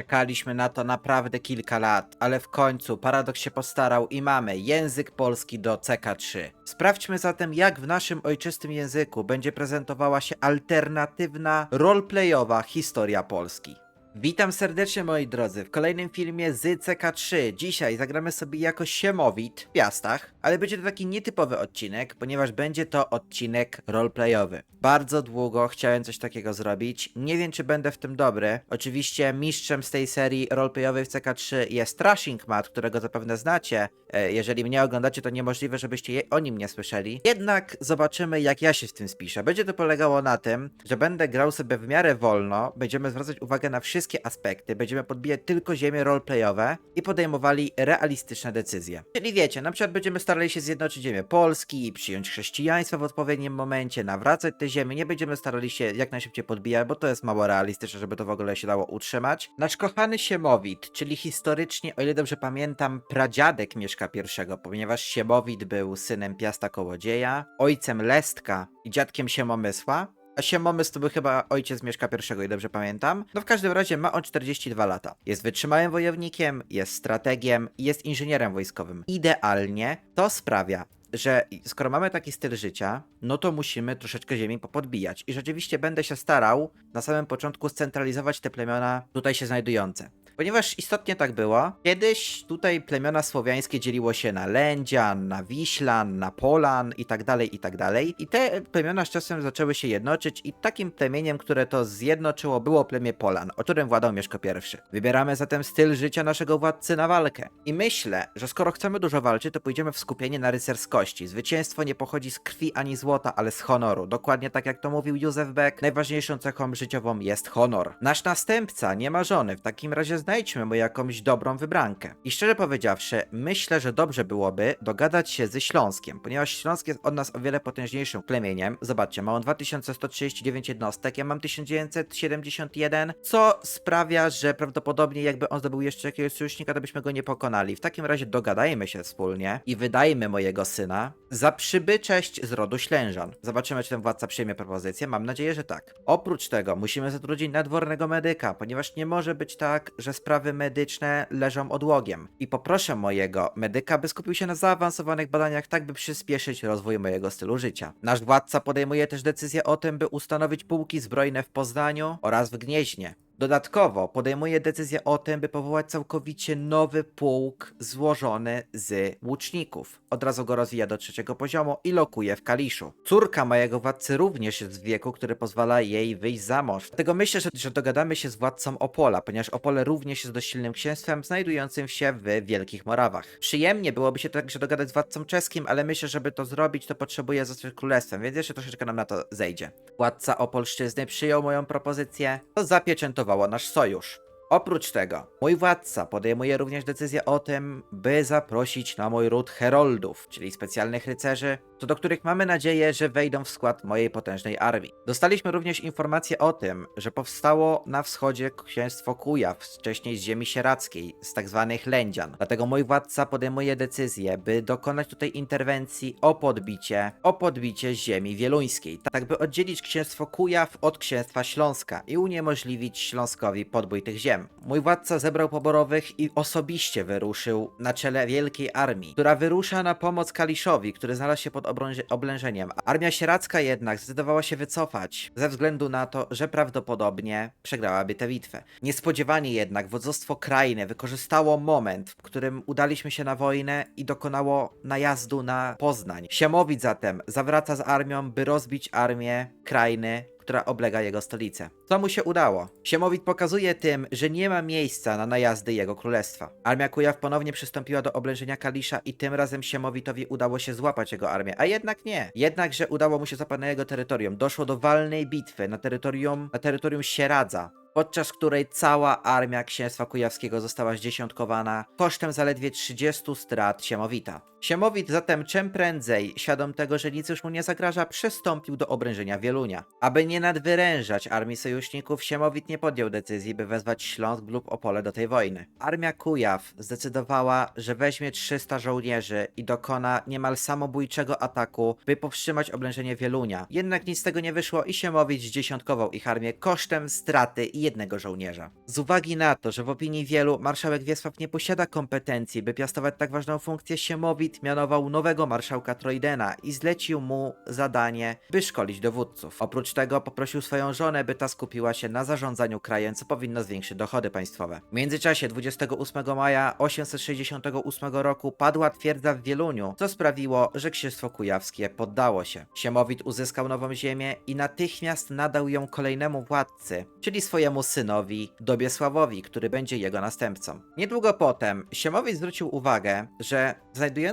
Czekaliśmy na to naprawdę kilka lat, ale w końcu Paradox się postarał i mamy język polski do CK3. Sprawdźmy zatem, jak w naszym ojczystym języku będzie prezentowała się alternatywna, roleplayowa historia Polski. Witam serdecznie moi drodzy w kolejnym filmie z CK3. Dzisiaj zagramy sobie jako Siemowit w Piastach, ale będzie to taki nietypowy odcinek, ponieważ będzie to odcinek roleplayowy. Bardzo długo chciałem coś takiego zrobić, nie wiem czy będę w tym dobry. Oczywiście mistrzem z tej serii roleplayowej w CK3 jest Trashing Mat, którego zapewne znacie. E, Jeżeli mnie oglądacie, to niemożliwe, żebyście o nim nie słyszeli. Jednak zobaczymy, jak ja się w tym spiszę. Będzie to polegało na tym, że będę grał sobie w miarę wolno, będziemy zwracać uwagę na wszystkie aspekty, będziemy podbijać tylko ziemie roleplayowe i podejmowali realistyczne decyzje. Czyli wiecie, na przykład będziemy starali się zjednoczyć ziemię Polski, przyjąć chrześcijaństwo w odpowiednim momencie, nawracać te ziemię, nie będziemy starali się jak najszybciej podbijać, bo to jest mało realistyczne, żeby to w ogóle się dało utrzymać. Nasz kochany Siemowit, czyli historycznie, o ile dobrze pamiętam, pradziadek Mieszka I, ponieważ Siemowit był synem Piasta Kołodzieja, ojcem Lestka i dziadkiem Siemomysła, a Siemomysł to był chyba ojciec Mieszka I, ile dobrze pamiętam. No w każdym razie ma on 42 lata. Jest wytrzymałym wojownikiem, jest strategiem i jest inżynierem wojskowym. Idealnie to sprawia, że skoro mamy taki styl życia, no to musimy troszeczkę ziemi popodbijać. I rzeczywiście będę się starał na samym początku scentralizować te plemiona tutaj się znajdujące. Ponieważ istotnie tak było, kiedyś tutaj plemiona słowiańskie dzieliło się na Lędzian, na Wiślan, na Polan i tak dalej, i tak dalej. I te plemiona z czasem zaczęły się jednoczyć i takim plemieniem, które to zjednoczyło było plemię Polan, o którym władał Mieszko I. Wybieramy zatem styl życia naszego władcy na walkę. I myślę, że skoro chcemy dużo walczyć, to pójdziemy w skupienie na rycerskości. Zwycięstwo nie pochodzi z krwi ani złota, ale z honoru. Dokładnie tak jak to mówił Józef Beck, najważniejszą cechą życiową jest honor. Nasz następca nie ma żony, w takim razie znajdźmy mu jakąś dobrą wybrankę. I szczerze powiedziawszy, myślę, że dobrze byłoby dogadać się ze Śląskiem, ponieważ Śląsk jest od nas o wiele potężniejszym plemieniem. Zobaczcie, ma on 2139 jednostek, ja mam 1971, co sprawia, że prawdopodobnie jakby on zdobył jeszcze jakiegoś sojusznika, to byśmy go nie pokonali. W takim razie dogadajmy się wspólnie i wydajmy mojego syna za przybycześć z rodu Ślężan. Zobaczymy, czy ten władca przyjmie propozycję. Mam nadzieję, że tak. Oprócz tego musimy zatrudnić nadwornego medyka, ponieważ nie może być tak, że sprawy medyczne leżą odłogiem. I poproszę mojego medyka, by skupił się na zaawansowanych badaniach, tak by przyspieszyć rozwój mojego stylu życia. Nasz władca podejmuje też decyzję o tym, by ustanowić pułki zbrojne w Poznaniu oraz w Gnieźnie. Dodatkowo podejmuje decyzję o tym, by powołać całkowicie nowy pułk złożony z łuczników. Od razu go rozwija do trzeciego poziomu i lokuje w Kaliszu. Córka mojego władcy również jest w wieku, który pozwala jej wyjść za mąż. Dlatego myślę, że, że dogadamy się z władcą Opola, ponieważ Opole również jest dość silnym księstwem znajdującym się w Wielkich Morawach. Przyjemnie byłoby się także dogadać z władcą czeskim, ale myślę, żeby to zrobić, to potrzebuje zostać królestwem, więc jeszcze troszeczkę nam na to zejdzie. Władca Opolszczyzny przyjął moją propozycję, to zapieczętowało nasz sojusz. Oprócz tego, mój władca podejmuje również decyzję o tym, by zaprosić na mój ród heroldów, czyli specjalnych rycerzy, co do których mamy nadzieję, że wejdą w skład mojej potężnej armii. Dostaliśmy również informację o tym, że powstało na wschodzie księstwo Kujaw, wcześniej z ziemi sieradzkiej, z tak zwanych Lędzian. Dlatego mój władca podejmuje decyzję, by dokonać tutaj interwencji o podbicie, o podbicie ziemi wieluńskiej, tak by oddzielić księstwo Kujaw od księstwa Śląska i uniemożliwić Śląskowi podbój tych ziem. Mój władca zebrał poborowych i osobiście wyruszył na czele wielkiej armii, która wyrusza na pomoc Kaliszowi, który znalazł się pod oblężeniem. Armia sieradzka jednak zdecydowała się wycofać, ze względu na to, że prawdopodobnie przegrałaby tę bitwę. Niespodziewanie jednak wodzostwo krainy wykorzystało moment, w którym udaliśmy się na wojnę i dokonało najazdu na Poznań. Siemowit zatem zawraca z armią, by rozbić armię krainy która oblega jego stolicę. Co mu się udało? Siemowit pokazuje tym, że nie ma miejsca na najazdy jego królestwa. Armia Kujaw ponownie przystąpiła do oblężenia Kalisza i tym razem Siemowitowi udało się złapać jego armię, a jednak nie. Jednakże udało mu się złapać na jego terytorium. Doszło do walnej bitwy na terytorium, na terytorium Sieradza podczas której cała armia księstwa kujawskiego została zdziesiątkowana kosztem zaledwie 30 strat Siemowita. Siemowit zatem czym prędzej, świadom tego, że nic już mu nie zagraża, przystąpił do obrężenia Wielunia. Aby nie nadwyrężać armii sojuszników, Siemowit nie podjął decyzji, by wezwać Śląsk lub Opole do tej wojny. Armia Kujaw zdecydowała, że weźmie 300 żołnierzy i dokona niemal samobójczego ataku, by powstrzymać oblężenie Wielunia. Jednak nic z tego nie wyszło i Siemowit zdziesiątkował ich armię kosztem straty jednego żołnierza. Z uwagi na to, że w opinii wielu marszałek Wiesław nie posiada kompetencji, by piastować tak ważną funkcję, Siemowit mianował nowego marszałka Trojdena i zlecił mu zadanie, by szkolić dowódców. Oprócz tego poprosił swoją żonę, by ta skupiła się na zarządzaniu krajem, co powinno zwiększyć dochody państwowe. W międzyczasie 28 maja 868 roku padła twierdza w Wieluniu, co sprawiło, że księstwo kujawskie poddało się. Siemowit uzyskał nową ziemię i natychmiast nadał ją kolejnemu władcy, czyli swojemu synowi Dobiesławowi, który będzie jego następcą. Niedługo potem Siemowit zwrócił uwagę, że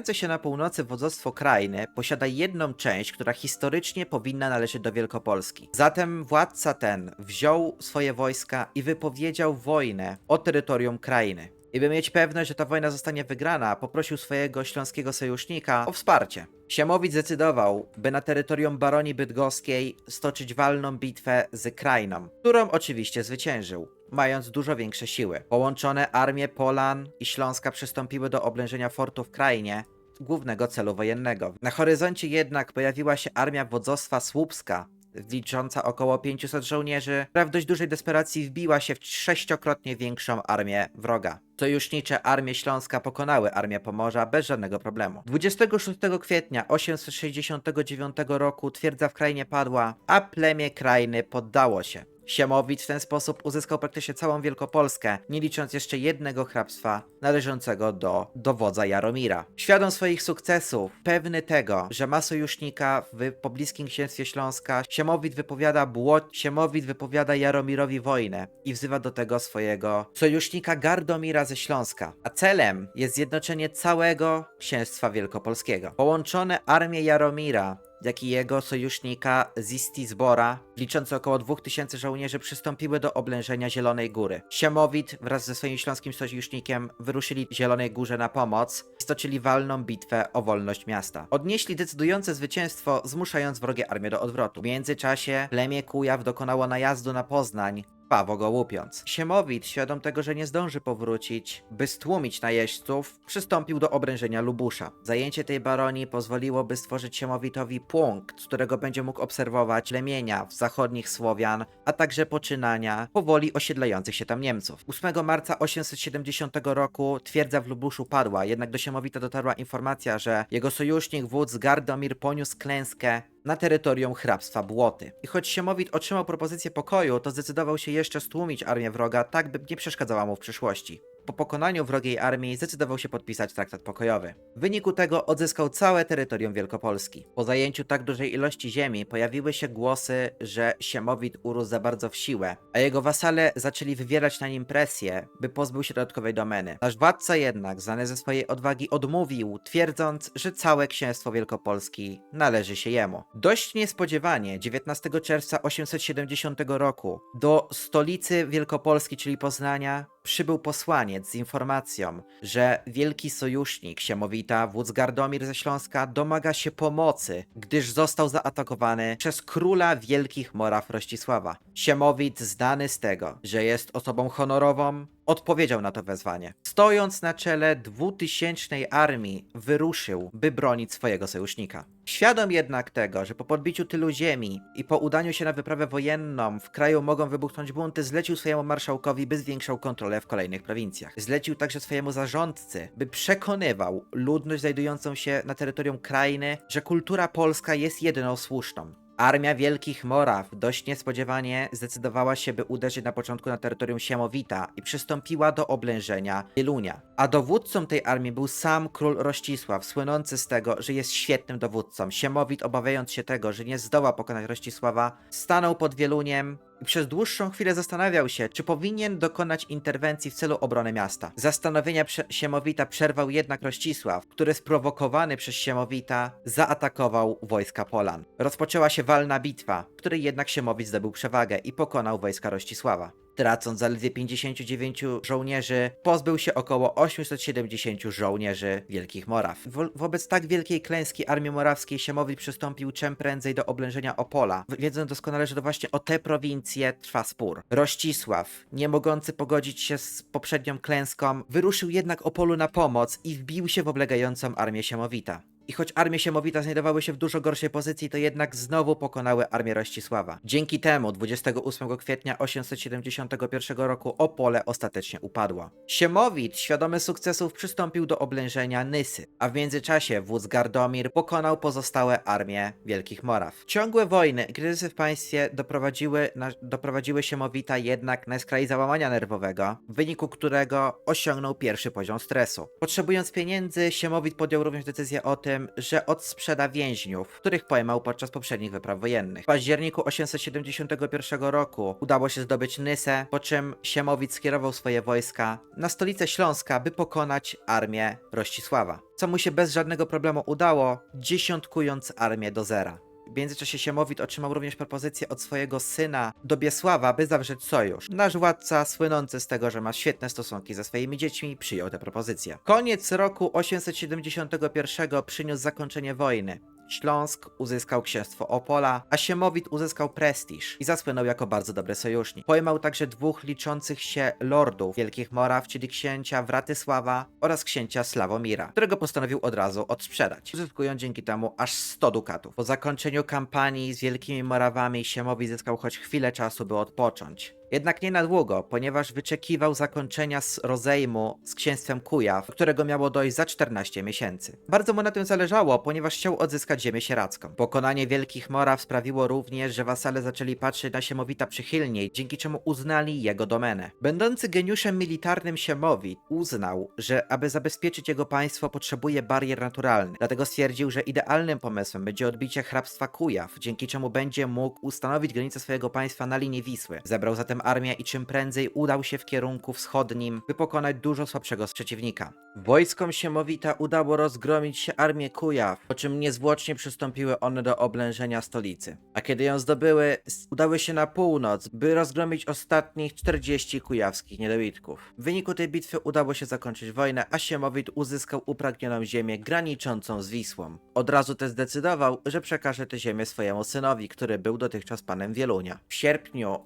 znajdujące się na północy wodzostwo krainy posiada jedną część, która historycznie powinna należeć do Wielkopolski. Zatem władca ten wziął swoje wojska i wypowiedział wojnę o terytorium krainy. I by mieć pewność, że ta wojna zostanie wygrana, poprosił swojego śląskiego sojusznika o wsparcie. Siemowit zdecydował, by na terytorium Baronii Bydgoskiej stoczyć walną bitwę z Krajną, którą oczywiście zwyciężył, mając dużo większe siły. Połączone armie Polan i Śląska przystąpiły do oblężenia fortu w Krajnie, głównego celu wojennego. Na horyzoncie jednak pojawiła się armia wodzostwa Słupska, licząca około 500 żołnierzy, która w dość dużej desperacji wbiła się w sześciokrotnie większą armię wroga. Sojusznicze armie Śląska pokonały armię Pomorza bez żadnego problemu. 26 kwietnia 869 roku twierdza w krainie padła, a plemię krainy poddało się. Siemowit w ten sposób uzyskał praktycznie całą Wielkopolskę, nie licząc jeszcze jednego hrabstwa należącego do dowodza Jaromira. Świadom swoich sukcesów, pewny tego, że ma sojusznika w pobliskim księstwie Śląska, Siemowit wypowiada błot, Siemowit wypowiada Jaromirowi wojnę i wzywa do tego swojego sojusznika Gardomira ze Śląska. A celem jest zjednoczenie całego księstwa wielkopolskiego. Połączone armie Jaromira jak i jego sojusznika Zistisbora, liczące około 2000 żołnierzy, przystąpiły do oblężenia Zielonej Góry. Siemowit wraz ze swoim śląskim sojusznikiem wyruszyli Zielonej Górze na pomoc i stoczyli walną bitwę o wolność miasta. Odnieśli decydujące zwycięstwo, zmuszając wrogie armię do odwrotu. W międzyczasie plemię Kujaw dokonało najazdu na Poznań, krwawo go łupiąc. Siemowit, świadom tego, że nie zdąży powrócić, by stłumić najeźdźców, przystąpił do obrężenia Lubusza. Zajęcie tej baronii pozwoliłoby stworzyć Siemowitowi punkt, z którego będzie mógł obserwować plemienia w zachodnich Słowian, a także poczynania powoli osiedlających się tam Niemców. 8 marca 870 roku twierdza w Lubuszu padła, jednak do Siemowita dotarła informacja, że jego sojusznik wódz Gardomir poniósł klęskę na terytorium hrabstwa Błoty. I choć Siemowit otrzymał propozycję pokoju, to zdecydował się jeszcze stłumić armię wroga, tak by nie przeszkadzała mu w przyszłości. Po pokonaniu wrogiej armii zdecydował się podpisać traktat pokojowy. W wyniku tego odzyskał całe terytorium Wielkopolski. Po zajęciu tak dużej ilości ziemi pojawiły się głosy, że Siemowit urósł za bardzo w siłę, a jego wasale zaczęli wywierać na nim presję, by pozbył się dodatkowej domeny. Nasz władca jednak, znany ze swojej odwagi, odmówił, twierdząc, że całe księstwo Wielkopolski należy się jemu. Dość niespodziewanie, 19 czerwca 870 roku do stolicy Wielkopolski, czyli Poznania, przybył posłaniec z informacją, że wielki sojusznik Siemowita, wódz Gardomir ze Śląska, domaga się pomocy, gdyż został zaatakowany przez króla wielkich Moraw Rościsława. Siemowit, znany z tego, że jest osobą honorową, odpowiedział na to wezwanie. Stojąc na czele dwutysięcznej armii, wyruszył, by bronić swojego sojusznika. Świadom jednak tego, że po podbiciu tylu ziemi i po udaniu się na wyprawę wojenną w kraju mogą wybuchnąć bunty, zlecił swojemu marszałkowi, by zwiększał kontrolę w kolejnych prowincjach. Zlecił także swojemu zarządcy, by przekonywał ludność znajdującą się na terytorium krainy, że kultura polska jest jedyną słuszną. Armia Wielkich Moraw dość niespodziewanie zdecydowała się, by uderzyć na początku na terytorium Siemowita i przystąpiła do oblężenia Wielunia. A dowódcą tej armii był sam król Rościsław, słynący z tego, że jest świetnym dowódcą. Siemowit, obawiając się tego, że nie zdoła pokonać Rościsława, stanął pod Wieluniem przez dłuższą chwilę zastanawiał się, czy powinien dokonać interwencji w celu obrony miasta. Zastanowienia Siemowita przerwał jednak Rościsław, który sprowokowany przez Siemowita zaatakował wojska Polan. Rozpoczęła się walna bitwa, w której jednak Siemowit zdobył przewagę i pokonał wojska Rościsława. Tracąc zaledwie 59 żołnierzy, pozbył się około 870 żołnierzy Wielkich Moraw. Wo wobec tak wielkiej klęski armii morawskiej Siemowit przystąpił czym prędzej do oblężenia Opola, wiedząc doskonale, że to właśnie o te prowincje trwa spór. Rościsław, nie mogący pogodzić się z poprzednią klęską, wyruszył jednak Opolu na pomoc i wbił się w oblegającą armię Siemowita. I choć armie Siemowita znajdowały się w dużo gorszej pozycji, to jednak znowu pokonały armię Rościsława. Dzięki temu 28 kwietnia 871 roku Opole ostatecznie upadło. Siemowit, świadomy sukcesów, przystąpił do oblężenia Nysy, a w międzyczasie wódz Gardomir pokonał pozostałe armie Wielkich Moraw. Ciągłe wojny i kryzysy w państwie doprowadziły, na, doprowadziły Siemowita jednak na skraj załamania nerwowego, w wyniku którego osiągnął pierwszy poziom stresu. Potrzebując pieniędzy, Siemowit podjął również decyzję o tym, że odsprzeda więźniów, których pojmał podczas poprzednich wypraw wojennych. W październiku 871 roku udało się zdobyć Nysę, po czym Siemowit skierował swoje wojska na stolicę Śląska, by pokonać armię Rościsława. Co mu się bez żadnego problemu udało, dziesiątkując armię do zera. W międzyczasie Siemowit otrzymał również propozycję od swojego syna Dobiesława, by zawrzeć sojusz. Nasz władca, słynący z tego, że ma świetne stosunki ze swoimi dziećmi, przyjął tę propozycję. Koniec roku 871 przyniósł zakończenie wojny. Śląsk uzyskał księstwo Opola, a Siemowit uzyskał prestiż i zasłynął jako bardzo dobry sojusznik. Pojmał także dwóch liczących się lordów Wielkich Moraw, czyli księcia Wratysława oraz księcia Slawomira, którego postanowił od razu odsprzedać, uzyskując dzięki temu aż 100 dukatów. Po zakończeniu kampanii z Wielkimi Morawami Siemowit zyskał choć chwilę czasu, by odpocząć. Jednak nie na długo, ponieważ wyczekiwał zakończenia z rozejmu z księstwem Kujaw, którego miało dojść za 14 miesięcy. Bardzo mu na tym zależało, ponieważ chciał odzyskać ziemię sieradzką. Pokonanie Wielkich Moraw sprawiło również, że wasale zaczęli patrzeć na Siemowita przychylniej, dzięki czemu uznali jego domenę. Będący geniuszem militarnym Siemowit uznał, że aby zabezpieczyć jego państwo potrzebuje barier naturalnych, dlatego stwierdził, że idealnym pomysłem będzie odbicie hrabstwa Kujaw, dzięki czemu będzie mógł ustanowić granicę swojego państwa na linii Wisły. Zebrał zatem armię i czym prędzej udał się w kierunku wschodnim, by pokonać dużo słabszego przeciwnika. Wojskom Siemowita udało rozgromić się armię Kujaw, po czym niezwłocznie przystąpiły one do oblężenia stolicy. A kiedy ją zdobyły, udały się na północ, by rozgromić ostatnich 40 kujawskich niedobitków. W wyniku tej bitwy udało się zakończyć wojnę, a Siemowit uzyskał upragnioną ziemię graniczącą z Wisłą. Od razu też zdecydował, że przekaże tę ziemię swojemu synowi, który był dotychczas panem Wielunia. W sierpniu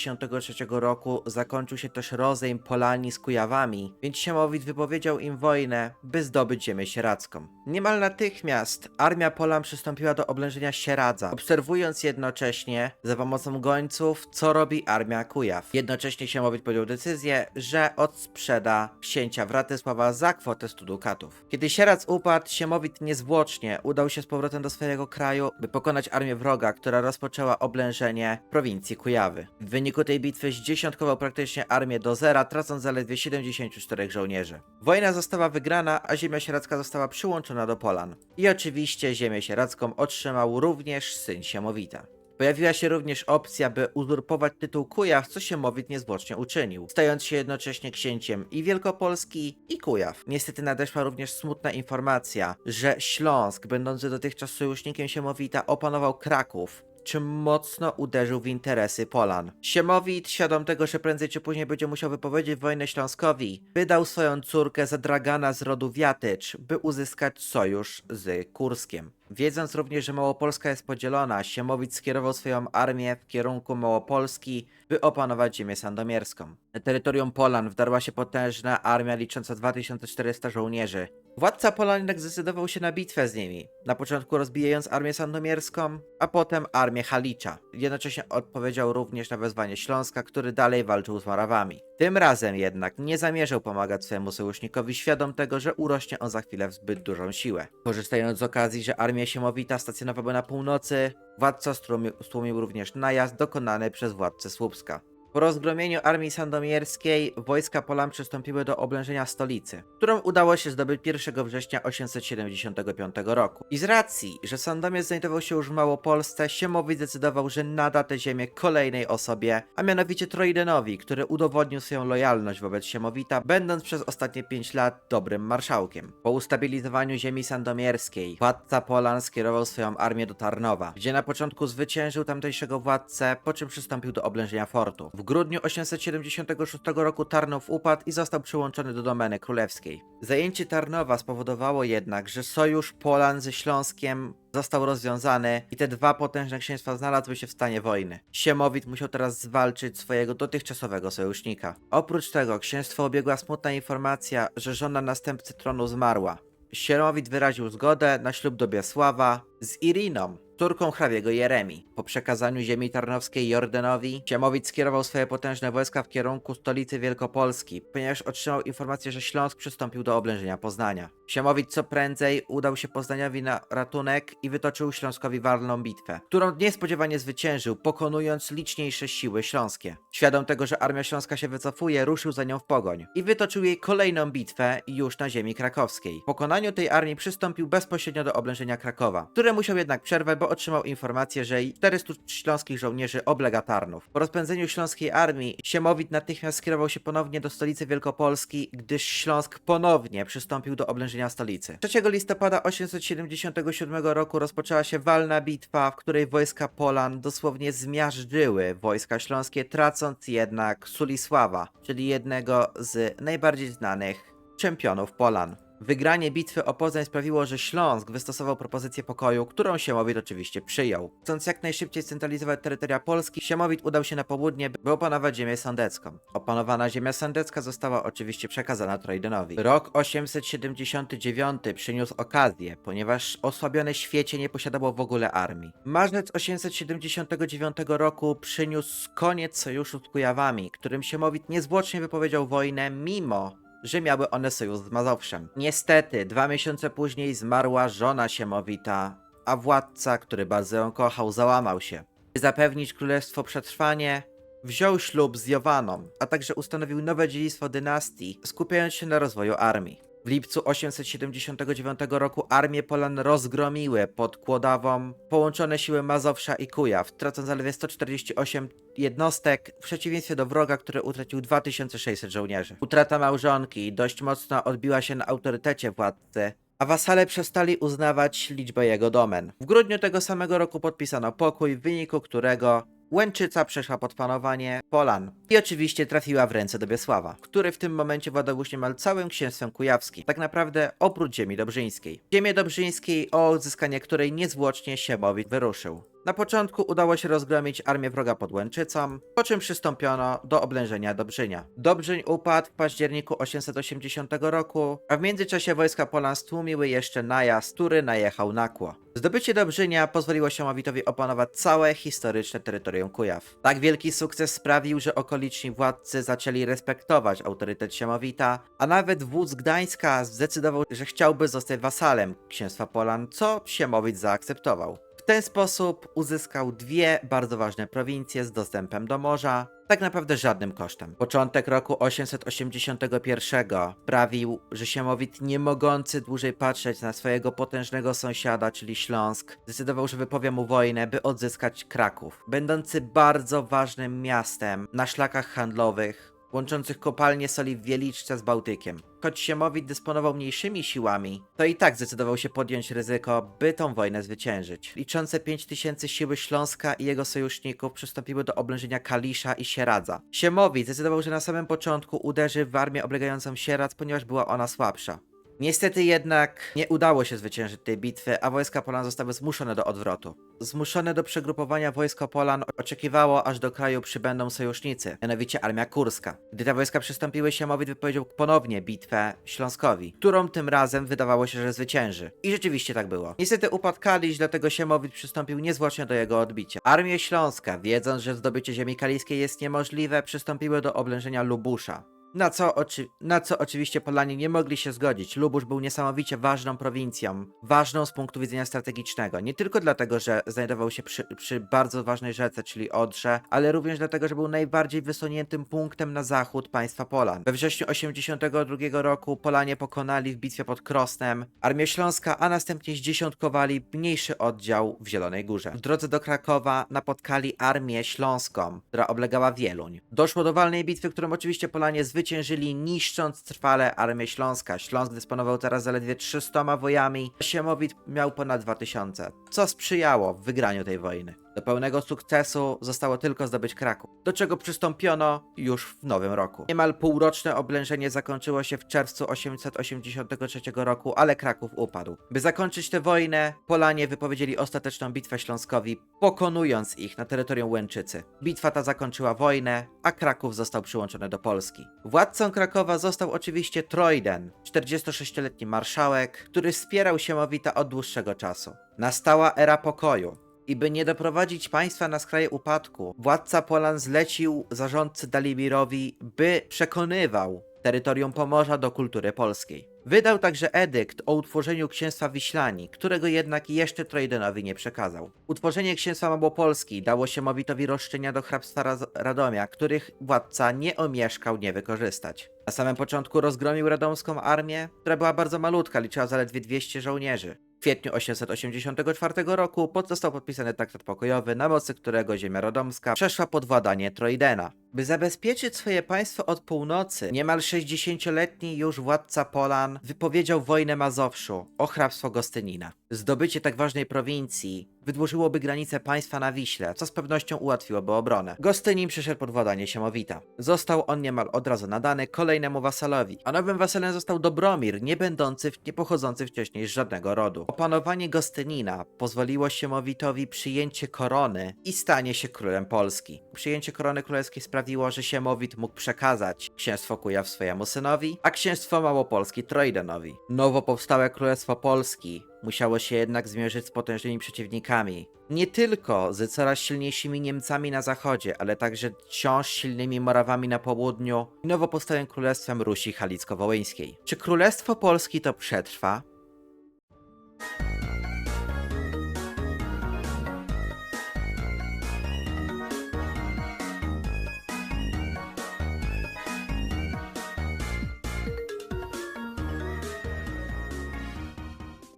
873 roku zakończył się też rozejm Polani z Kujawami, więc Siemowit wypowiedział im wojnę, by zdobyć ziemię sieradzką. Niemal natychmiast armia Polan przystąpiła do oblężenia Sieradza, obserwując jednocześnie za pomocą gońców, co robi armia Kujaw. Jednocześnie Siemowit podjął decyzję, że odsprzeda księcia Wratysława za kwotę 100 dukatów. Kiedy Sieradz upadł, Siemowit niezwłocznie udał się z powrotem do swojego kraju, by pokonać armię wroga, która rozpoczęła oblężenie prowincji Kujawy. W wyniku tej bitwy zdziesiątkował praktycznie armię do zera, tracąc zaledwie 74 żołnierzy. Wojna została wygrana, a ziemia sieradzka została przyłączona do Polan. I oczywiście ziemię sieradzką otrzymał również syn Siemowita. Pojawiła się również opcja, by uzurpować tytuł Kujaw, co Siemowit niezwłocznie uczynił, stając się jednocześnie księciem i Wielkopolski, i Kujaw. Niestety nadeszła również smutna informacja, że Śląsk, będący dotychczas sojusznikiem Siemowita, opanował Kraków, czym mocno uderzył w interesy Polan. Siemowit, świadom tego, że prędzej czy później będzie musiał wypowiedzieć wojnę Śląskowi, wydał swoją córkę za dragana z rodu Wiatycz, by uzyskać sojusz z Kurskiem. Wiedząc również, że Małopolska jest podzielona, Siemowit skierował swoją armię w kierunku Małopolski, by opanować ziemię sandomierską. Na terytorium Polan wdarła się potężna armia licząca 2400 żołnierzy. Władca Polan jednak zdecydował się na bitwę z nimi, na początku rozbijając armię sandomierską, a potem armię Halicza. Jednocześnie odpowiedział również na wezwanie Śląska, który dalej walczył z Morawami. Tym razem jednak nie zamierzał pomagać swojemu sojusznikowi, świadom tego, że urośnie on za chwilę w zbyt dużą siłę. Korzystając z okazji, że armia Siemowita stacjonowana na północy, władca stłumił, stłumił również najazd dokonany przez władcę Słupska. Po rozgromieniu armii sandomierskiej wojska Polan przystąpiły do oblężenia stolicy, którą udało się zdobyć 1 września 875 roku. I z racji, że Sandomierz znajdował się już w Małopolsce, Siemowit zdecydował, że nada tę ziemię kolejnej osobie, a mianowicie Trojdenowi, który udowodnił swoją lojalność wobec Siemowita, będąc przez ostatnie 5 lat dobrym marszałkiem. Po ustabilizowaniu ziemi sandomierskiej, władca Polan skierował swoją armię do Tarnowa, gdzie na początku zwyciężył tamtejszego władcę, po czym przystąpił do oblężenia fortu. W grudniu 876 roku Tarnów upadł i został przyłączony do domeny królewskiej. Zajęcie Tarnowa spowodowało jednak, że sojusz Polan ze Śląskiem został rozwiązany i te dwa potężne księstwa znalazły się w stanie wojny. Siemowit musiał teraz zwalczyć swojego dotychczasowego sojusznika. Oprócz tego księstwo obiegła smutna informacja, że żona następcy tronu zmarła. Siemowit wyraził zgodę na ślub do Biesława z Iriną, córką hrabiego Jeremi. Po przekazaniu ziemi tarnowskiej Jordanowi, Siemowit skierował swoje potężne wojska w kierunku stolicy Wielkopolski, ponieważ otrzymał informację, że Śląsk przystąpił do oblężenia Poznania. Siemowit co prędzej udał się Poznaniowi na ratunek i wytoczył Śląskowi walną bitwę, którą niespodziewanie zwyciężył, pokonując liczniejsze siły śląskie. Świadom tego, że armia śląska się wycofuje, ruszył za nią w pogoń i wytoczył jej kolejną bitwę już na ziemi krakowskiej. Po pokonaniu tej armii przystąpił bezpośrednio do oblężenia Krakowa, które musiał jednak przerwać, bo otrzymał informację, że 400 śląskich żołnierzy oblega Tarnów. Po rozpędzeniu śląskiej armii Siemowit natychmiast skierował się ponownie do stolicy Wielkopolski, gdyż Śląsk ponownie przystąpił do oblężenia stolicy. 3 listopada 877 roku rozpoczęła się walna bitwa, w której wojska Polan dosłownie zmiażdżyły wojska śląskie, tracąc jednak Sulisława, czyli jednego z najbardziej znanych czempionów Polan. Wygranie bitwy o Poznań sprawiło, że Śląsk wystosował propozycję pokoju, którą Siemowit oczywiście przyjął. Chcąc jak najszybciej scentralizować terytoria Polski, Siemowit udał się na południe, by opanować ziemię sądecką. Opanowana ziemia sądecka została oczywiście przekazana Trojdenowi. Rok 879 przyniósł okazję, ponieważ osłabione świecie nie posiadało w ogóle armii. Marzec 879 roku przyniósł koniec sojuszu z Kujawami, którym Siemowit niezwłocznie wypowiedział wojnę, mimo że miały one sojusz z Mazowszem. Niestety, dwa miesiące później zmarła żona Siemowita, a władca, który bardzo ją kochał, załamał się. By zapewnić królestwo przetrwanie, wziął ślub z Jowaną, a także ustanowił nowe dziedzictwo dynastii, skupiając się na rozwoju armii. W lipcu 879 roku armie Polan rozgromiły pod Kłodawą połączone siły Mazowsza i Kujaw, tracąc zaledwie 148 jednostek w przeciwieństwie do wroga, który utracił 2600 żołnierzy. Utrata małżonki dość mocno odbiła się na autorytecie władcy, a wasale przestali uznawać liczbę jego domen. W grudniu tego samego roku podpisano pokój, w wyniku którego Łęczyca przeszła pod panowanie Polan i oczywiście trafiła w ręce Dobiesława, który w tym momencie władał już niemal całym księstwem kujawskim, tak naprawdę oprócz ziemi dobrzyńskiej. Ziemię dobrzyńskiej, o odzyskanie której niezwłocznie Siemowit wyruszył. Na początku udało się rozgromić armię wroga pod Łęczycą, po czym przystąpiono do oblężenia Dobrzynia. Dobrzyń upadł w październiku 880 roku, a w międzyczasie wojska Polan stłumiły jeszcze najazd, który najechał na Kło. Zdobycie Dobrzynia pozwoliło Siemowitowi opanować całe historyczne terytorium Kujaw. Tak wielki sukces sprawił, że okoliczni władcy zaczęli respektować autorytet Siemowita, a nawet wódz Gdańska zdecydował, że chciałby zostać wasalem księstwa Polan, co Siemowit zaakceptował. Ten sposób uzyskał dwie bardzo ważne prowincje z dostępem do morza, tak naprawdę żadnym kosztem. Początek roku 881 sprawił, że Siemowit, nie mogący dłużej patrzeć na swojego potężnego sąsiada, czyli Śląsk, zdecydował, że wypowie mu wojnę, by odzyskać Kraków, będący bardzo ważnym miastem na szlakach handlowych, łączących kopalnie soli w Wieliczce z Bałtykiem. Choć Siemowit dysponował mniejszymi siłami, to i tak zdecydował się podjąć ryzyko, by tą wojnę zwyciężyć. Liczące 5000 siły Śląska i jego sojuszników przystąpiły do oblężenia Kalisza i Sieradza. Siemowit zdecydował, że na samym początku uderzy w armię oblegającą Sieradz, ponieważ była ona słabsza. Niestety jednak nie udało się zwyciężyć tej bitwy, a wojska Polan zostały zmuszone do odwrotu. Zmuszone do przegrupowania wojsko Polan oczekiwało, aż do kraju przybędą sojusznicy, mianowicie armia kurska. Gdy te wojska przystąpiły, Siemowit wypowiedział ponownie bitwę Śląskowi, którą tym razem wydawało się, że zwycięży. I rzeczywiście tak było. Niestety upadł Kalisz, dlatego Siemowit przystąpił niezwłocznie do jego odbicia. Armie Śląska, wiedząc, że zdobycie ziemi kaliskiej jest niemożliwe, przystąpiły do oblężenia Lubusza. Na co, oczy- na co oczywiście Polanie nie mogli się zgodzić. Lubusz był niesamowicie ważną prowincją, ważną z punktu widzenia strategicznego. Nie tylko dlatego, że znajdował się przy, przy bardzo ważnej rzece, czyli Odrze, ale również dlatego, że był najbardziej wysuniętym punktem na zachód państwa Polan. We wrześniu 82 roku Polanie pokonali w bitwie pod Krosnem Armię Śląska, a następnie zdziesiątkowali mniejszy oddział w Zielonej Górze. W drodze do Krakowa napotkali Armię Śląską, która oblegała Wieluń. Doszło do walnej bitwy, którą oczywiście Polanie zwyciężyli, niszcząc trwale Armię Śląska. Śląsk dysponował teraz zaledwie 300 wojami, Siemowit miał ponad 2000, co sprzyjało wygraniu tej wojny. Do pełnego sukcesu zostało tylko zdobyć Kraków, do czego przystąpiono już w nowym roku. Niemal półroczne oblężenie zakończyło się w czerwcu 883 roku, ale Kraków upadł. By zakończyć tę wojnę, Polanie wypowiedzieli ostateczną bitwę Śląskowi, pokonując ich na terytorium Łęczycy. Bitwa ta zakończyła wojnę, a Kraków został przyłączony do Polski. Władcą Krakowa został oczywiście Trojden, 46-letni marszałek, który wspierał Siemowita od dłuższego czasu. Nastała era pokoju. I by nie doprowadzić państwa na skraje upadku, władca Polan zlecił zarządcy Dalimirowi, by przekonywał terytorium Pomorza do kultury polskiej. Wydał także edykt o utworzeniu księstwa Wiślani, którego jednak jeszcze Trojdenowi nie przekazał. Utworzenie księstwa Małopolski dało Siemowitowi roszczenia do hrabstwa Radomia, których władca nie omieszkał nie wykorzystać. Na samym początku rozgromił radomską armię, która była bardzo malutka, liczyła zaledwie 200 żołnierzy. Kwietniu 884 roku pod- został podpisany traktat pokojowy, na mocy którego ziemia radomska przeszła pod władanie Trojdena. By zabezpieczyć swoje państwo od północy, niemal 60-letni już władca Polan wypowiedział wojnę Mazowszu o hrabstwo Gostynina. Zdobycie tak ważnej prowincji wydłużyłoby granice państwa na Wiśle, co z pewnością ułatwiłoby obronę. Gostynin przyszedł pod władanie Siemowita. Został on niemal od razu nadany kolejnemu wasalowi, a nowym wasalem został Dobromir, nie będący, nie pochodzący wcześniej z żadnego rodu. Opanowanie Gostynina pozwoliło Siemowitowi przyjęcie korony i stanie się królem Polski. Przyjęcie korony królewskiej sprawiło, że Siemowit mógł przekazać księstwo Kujaw swojemu synowi, a księstwo Małopolski Trojdenowi. Nowo powstałe Królestwo Polski musiało się jednak zmierzyć z potężnymi przeciwnikami. Nie tylko z coraz silniejszymi Niemcami na zachodzie, ale także wciąż silnymi Morawami na południu i nowo powstałym Królestwem Rusi Halicko-Wołyńskiej. Czy Królestwo Polski to przetrwa?